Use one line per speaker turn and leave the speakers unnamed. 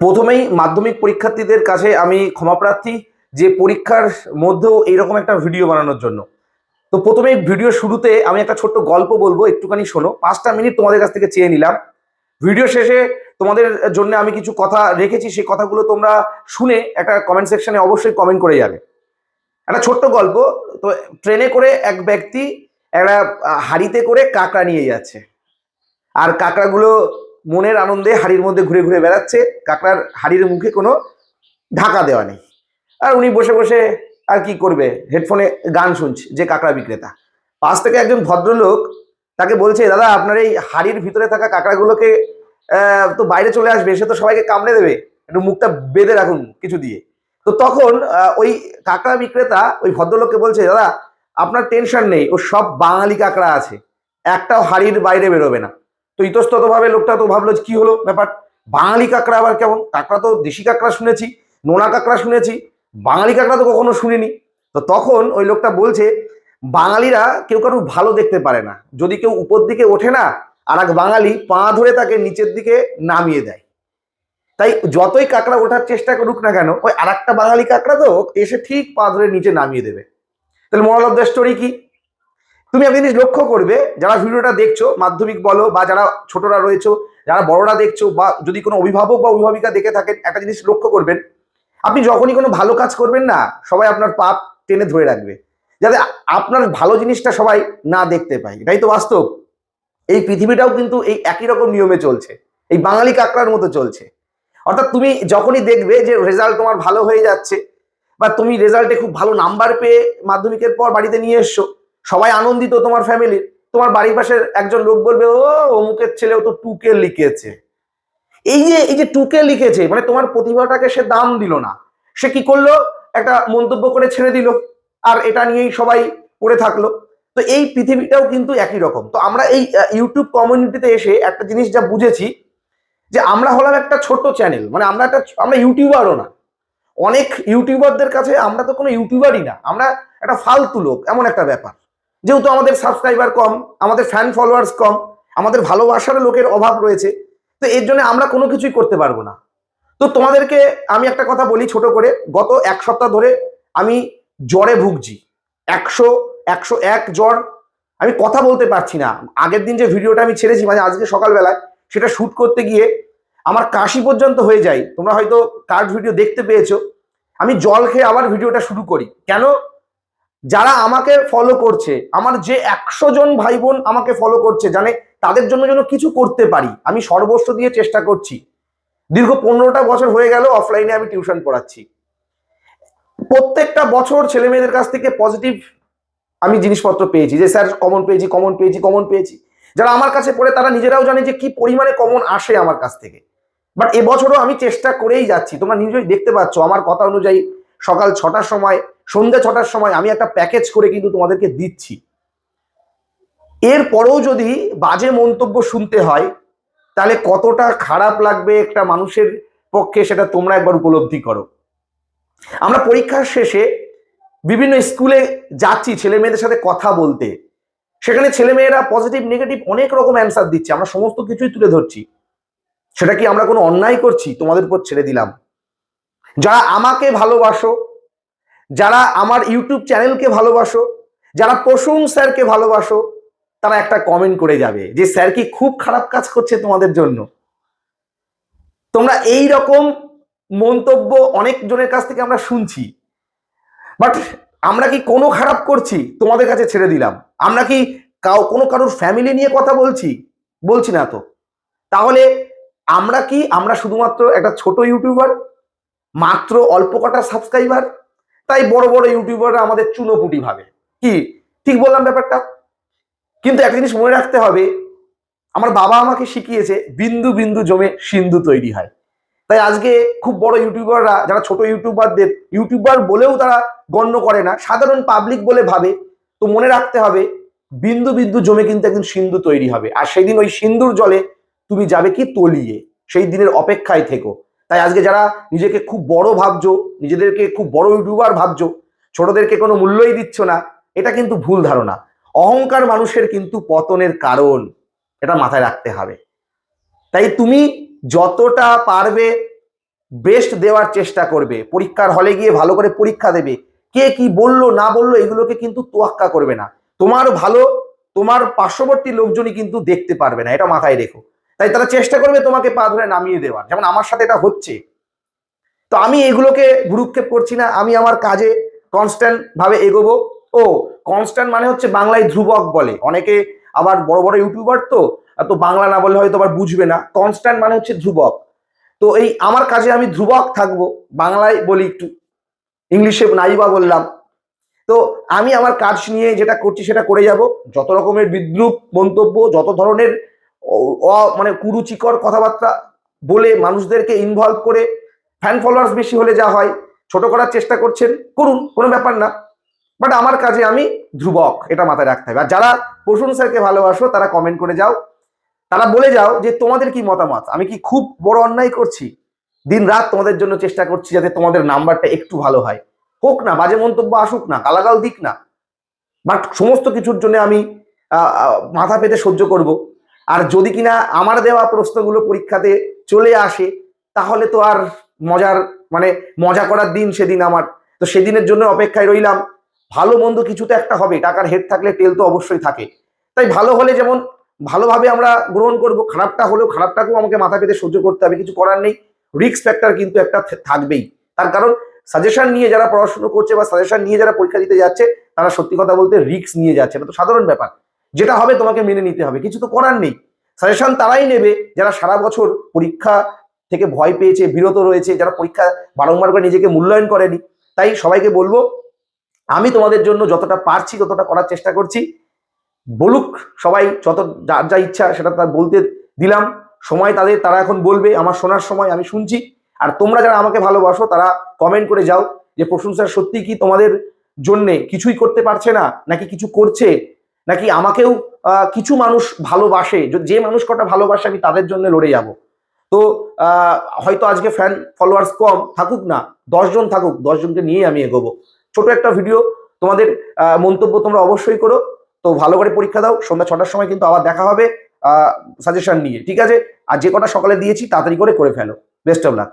প্রথমেই মাধ্যমিক পরীক্ষার্থীদের কাছে আমি ক্ষমাপ্রার্থী যে পরীক্ষার মধ্যেও এইরকম একটা ভিডিও বানানোর জন্য। তো প্রথমেই ভিডিও শুরুতে আমি একটা ছোট্ট গল্প বলব, একটুখানি শোনো। পাঁচটা মিনিট তোমাদের কাছ থেকে চেয়ে নিলাম। ভিডিও শেষে তোমাদের জন্য আমি কিছু কথা রেখেছি, সেই কথাগুলো তোমরা শুনে একটা কমেন্ট সেকশনে অবশ্যই কমেন্ট করে যাবে। একটা ছোট্ট গল্প, তো ট্রেনে করে এক ব্যক্তি একটা হাঁড়িতে করে কাঁকড়া নিয়ে যাচ্ছে। আর কাঁকড়াগুলো মনের আনন্দে হাড়ির মধ্যে ঘুরে ঘুরে বেড়াচ্ছে, কাঁকড়ার হাড়ির মুখে কোনো ঢাকা দেওয়া নেই। আর উনি বসে বসে আর কি করবে? হেডফোনে গান শুনছে, যে কাঁকড়া বিক্রেতা। পাশ থেকে একজন ভদ্রলোক তাকে বলছে, দাদা, আপনার এই হাড়ির ভিতরে থাকা কাঁকড়াগুলোকে তো বাইরে চলে আসবে, সে তো সবাইকে কামড়ে দেবে। একটু মুখটা বেঁধে রাখুন কিছু দিয়ে। তো তখন ওই কাঁকড়া বিক্রেতা, ওই ভদ্রলোককে বলছে, দাদা, আপনার টেনশন নেই ও সব বাঙালি কাঁকড়া আছে। একটাও হাড়ির বাইরে বেরোবে না। তো ইতস্ততভাবে লোকটা তো ভাবলো কি হলো ব্যাপার? বাঙালি কাঁকড়া আবার কেমন? কাঁকড়া তো দেশি কাঁকড়া শুনেছি, নোনা কাঁকড়া শুনেছি, বাঙালি কাঁকড়া তো কখনো শুনিনি। তো তখন ওই লোকটা বলছে, বাঙালিরা কেউ কারোর ভালো দেখতে পারে না। যদি কেউ উপর দিকে ওঠে না, আর এক বাঙালি পা ধরে তাকে নিচের দিকে নামিয়ে দেয়। তাই যতই কাঁকড়া ওঠার চেষ্টা করুক না কেন, ওই আর একটা বাঙালি কাঁকড়া তো এসে ঠিক পা ধরে নিচে নামিয়ে দেবে। তাহলে মোরাল অফ দ্য স্টোরি কি? তুমি একটা জিনিস লক্ষ্য করবে, যারা ভিডিওটা দেখছ, মাধ্যমিক বলো বা যারা ছোটরা রয়েছো, যারা বড়রা দেখছ বা যদি কোনো অভিভাবক বা অভিভাবিকা দেখে থাকেন, একটা জিনিস লক্ষ্য করবেন, আপনি যখনই কোনো ভালো কাজ করবেন না, সবাই আপনার পাপ টেনে ধরে রাখবে। যাতে আপনার ভালো জিনিসটা সবাই না দেখতে পায়। এটাই তো বাস্তব। এই পৃথিবীটাও কিন্তু এই একই রকম নিয়মে চলছে। এই বাঙালি কাকড়ার মতো চলছে। অর্থাৎ তুমি যখনই দেখবে যে রেজাল্ট তোমার ভালো হয়ে যাচ্ছে, বা তুমি রেজাল্টে খুব ভালো নাম্বার পেয়ে মাধ্যমিকের পর বাড়িতে নিয়ে এসছো সবাই আনন্দিত তোমার ফ্যামিলির তোমার বাড়ির পাশের একজন লোক বলবে, ও, অমুকের ছেলেও তো টুকে লিখেছে। এই যে এই যে টুকে লিখেছে মানে তোমার প্রতিভাটাকে সে দাম দিল না। সে কি করল? একটা মন্তব্য করে ছেড়ে দিল, আর এটা নিয়েই সবাই পড়ে থাকল। তো এই পৃথিবীটাও কিন্তু একই রকম। তো আমরা এই ইউটিউব কমিউনিটিতে এসে একটা জিনিস যা বুঝেছি, যে আমরা হলাম একটা ছোট চ্যানেল মানে আমরা একটা, আমরা ইউটিউবারও না। অনেক ইউটিউবারদের কাছে আমরা তো কোনো ইউটিউবারই না। আমরা একটা ফালতু লোক, এমন একটা ব্যাপার। যেহেতু আমাদের সাবস্ক্রাইবার কম, আমাদের ফ্যান ফলোয়ার্স কম, আমাদের ভালোবাসার লোকের অভাব রয়েছে, তো এর জন্য আমরা কোনো কিছুই করতে পারব না। তো তোমাদেরকে আমি একটা কথা বলি ছোট করে, গত এক সপ্তাহ ধরে আমি জ্বরে ভুগছি। একশো একশো এক জ্বর, আমি কথা বলতে পারছি না। আগের দিন যে ভিডিওটা আমি ছেড়েছি মানে আজকে সকালবেলায়, সেটা শ্যুট করতে গিয়ে আমার কাশি পর্যন্ত হয়ে যায়। তোমরা হয়তো কার্ড ভিডিও দেখতে পেয়েছ। আমি জল খেয়ে আবার ভিডিওটা শুরু করি। কেন? যারা আমাকে ফলো করছে, আমার যে একশো জন ভাই বোন আমাকে ফলো করছে, জানে তাদের জন্য যেন কিছু করতে পারি, আমি সর্বস্ব দিয়ে চেষ্টা করছি। দীর্ঘ পনেরোটা বছর হয়ে গেল অফলাইনে আমি টিউশন পড়াচ্ছি। প্রত্যেকটা বছর ছেলে মেয়েদের কাছ থেকে পজিটিভ আমি জিনিসপত্র পেয়েছি, যে স্যার কমন পেয়েছি কমন পেয়েছি কমন পেয়েছি। যারা আমার কাছে পড়ে, তারা নিজেরাও জানে যে কি পরিমাণে কমন আসে আমার কাছ থেকে। বাট এবছরও আমি চেষ্টা করেই যাচ্ছি, তোমরা নিজেই দেখতে পাচ্ছ, আমার কথা অনুযায়ী সকাল ছটার সময়, সন্ধ্যা ছটার সময় আমি একটা প্যাকেজ করে কিন্তু তোমাদেরকে দিচ্ছি। এরপরেও যদি বাজে মন্তব্য শুনতে হয়, তাহলে কতটা খারাপ লাগবে একটা মানুষের পক্ষে সেটা তোমরা একবার উপলব্ধি করো। আমরা পরীক্ষার শেষে বিভিন্ন স্কুলে যাচ্ছি ছেলে মেয়েদের সাথে কথা বলতে। সেখানে ছেলে মেয়েরা পজিটিভ নেগেটিভ অনেক রকম অ্যান্সার দিচ্ছে। আমরা সমস্ত কিছুই তুলে ধরছি। সেটা কি আমরা কোনো অন্যায় করছি? তোমাদের উপর ছেড়ে দিলাম। যারা আমাকে ভালোবাসো, যারা আমার ইউটিউব চ্যানেলকে ভালোবাসো, যারা প্রসূন স্যারকে ভালোবাসো, তারা একটা কমেন্ট করে যাবে যে, স্যার কি খুব খারাপ কাজ করছে তোমাদের জন্য? তোমরা এই রকম মন্তব্য অনেক জনের কাছ থেকে আমরা শুনছি। বাট আমরা কি কোনো খারাপ করছি? তোমাদের কাছে ছেড়ে দিলাম। আমরা কি কাউ, কোনো কারোর ফ্যামিলি নিয়ে কথা বলছি? বলছি না তো। তাহলে আমরা কি, আমরা শুধুমাত্র একটা ছোট ইউটিউবার? মাত্র অল্প কটা সাবস্ক্রাইবার তাই বড় বড় ইউটিউবাররা আমাদের চুনোপুটি ভাবে। কি? ঠিক বললাম ব্যাপারটা? কিন্তু একটা জিনিস মনে রাখতে হবে, আমার বাবা আমাকে শিখিয়েছে, বিন্দু বিন্দু জমে সিন্ধু তৈরি হয়। তাই আজকে খুব বড় ইউটিউবাররা যারা ছোট ইউটিউবারদের ইউটিউবার বলেও তারা গণ্য করে না, সাধারণ পাবলিক বলে ভাবে। তো মনে রাখতে হবে, বিন্দু বিন্দু জমে কিন্তু একদিন সিন্ধু তৈরি হবে। আর সেই দিন ওই সিন্ধুর জলে তুমি যাবে কি? তলিয়ে। সেই দিনের অপেক্ষায় থেকো। তাই আজকে যারা নিজেকে খুব বড় ভাবছ, নিজেদেরকে খুব বড় ইউটিউবার ভাবছ, ছোটদেরকে কোনো মূল্যই দিচ্ছ না, এটা কিন্তু ভুল ধারণা। অহংকার মানুষের কিন্তু পতনের কারণ এটা মাথায় রাখতে হবে। তাই তুমি যতটা পারবে বেস্ট দেওয়ার চেষ্টা করবে, পরীক্ষার হলে গিয়ে ভালো করে পরীক্ষা দেবে, কে কি বলল, না বলল, এগুলোকে কিন্তু তোয়াক্কা করবে না। তোমার ভালো, তোমার পার্শ্ববর্তী লোকজনই কিন্তু দেখতে পারবে না, এটা মাথায় রেখো। তাই তারা চেষ্টা করবে তোমাকে পা ধরে নামিয়ে দেওয়ার। যেমন আমার সাথে এটা হচ্ছে। তো আমি এগুলোকে ভুরুক্ষেপ করছি না, আমি আমার কাজে কনস্ট্যান্ট ভাবে এগোবো। ও, কনস্ট্যান্ট মানে হচ্ছে বাংলায় ধ্রুবক বলে। অনেকে আবার বড় বড় ইউটিউবার তো তো বাংলা না বললে হয়তো আবার বুঝবে না। কনস্ট্যান্ট মানে হচ্ছে ধ্রুবক। তো এই আমার কাজে আমি ধ্রুবক থাকব, বাংলায় বলি একটু, ইংলিশে নাই বা বললাম। তো আমি আমার কাজ নিয়ে যেটা করছি সেটা করে যাব। যত রকমের বিদ্রুপ মন্তব্য, যত ধরনের মানে কুরুচিকর কথাবার্তা বলে মানুষদেরকে ইনভলভ করে ফ্যান ফলোয়ার্স বেশি হলে যা হয়, ছোট করার চেষ্টা করছেন, করুন, কোনো ব্যাপার না। বাট আমার কাজে আমি ধ্রুবক, এটা মাথায় রাখতে হবে। আর যারা প্রসূন স্যারকে ভালোবাসো, তারা কমেন্ট করে যাও। তারা বলে যাও যে, তোমাদের কি মতামত? আমি কি খুব বড় অন্যায় করছি? দিন রাত তোমাদের জন্য চেষ্টা করছি যাতে তোমাদের নাম্বারটা একটু ভালো হয়। হোক না, বাজে মন্তব্য আসুক না, গালাগাল দিক না। বাট সমস্ত কিছুর জন্য আমি মাথা পেতে সহ্য করব। আর যদি কিনা আমার দেওয়া প্রশ্নগুলো পরীক্ষাতে চলে আসে, তাহলে তো আর মজার মানে মজা করার দিন সেদিন আমার। তো সেদিনের জন্য অপেক্ষায় রইলাম। ভালো মন্দ কিছু তো একটা হবে, টাকার হেড থাকলে তেল তো অবশ্যই থাকে। তাই ভালো হলে যেমন ভালোভাবে আমরা গ্রহণ করব, খারাপটা হলেও খারাপটাকেও আমাকে মাথা পেতে সহ্য করতে হবে, কিছু করার নেই। রিস্ক ফ্যাক্টর কিন্তু একটা থাকবেই। তার কারণ সাজেশন নিয়ে যারা পড়াশুনো করছে বা সাজেশন নিয়ে যারা পরীক্ষা দিতে যাচ্ছে, তারা সত্যি কথা বলতে রিস্ক নিয়ে যাচ্ছে এটা তো সাধারণ ব্যাপার। যেটা হবে তোমাকে মেনে নিতে হবে। কিছু তো করার নেই। সাজেশন তারাই নেবে। যারা সারা বছর পরীক্ষা থেকে ভয় পেয়েছে, বিরত রয়েছে, যারা পরীক্ষা বারংবার করে নিজেকে মূল্যায়ন করেনি, তাই সবাইকে বলব, আমি তোমাদের জন্য যতটা পারছি, ততটা করার চেষ্টা করছি। বলুক সবাই যত যার যা ইচ্ছা সেটা তার বলতে দিলাম। সময় তাদের, তারা এখন বলবে, আমার শোনার সময় আমি শুনছি। আর তোমরা যারা আমাকে ভালোবাসো, তারা কমেন্ট করে যাও যে প্রশংসার সত্যি কি তোমাদের জন্যে? কিছুই করতে পারছে না, নাকি কিছু করছে? নাকি আমাকেও কিছু মানুষ ভালোবাসে? যে মানুষ কটা ভালোবাসে, আমি তাদের জন্য লড়ে যাব। তো হয়তো আজকে ফ্যান ফলোয়ার্স কম থাকুক না, দশজন থাকুক, দশজনকে নিয়ে আমি এগোবো। ছোট একটা ভিডিও তোমাদের মন্তব্য তোমরা অবশ্যই করো। তো ভালো করে পরীক্ষা দাও, সন্ধ্যা ছটার সময় কিন্তু আবার দেখা হবে সাজেশন নিয়ে, ঠিক আছে? আর যে কটা সকালে দিয়েছি, তাড়াতাড়ি করে করে ফেলো। Best of luck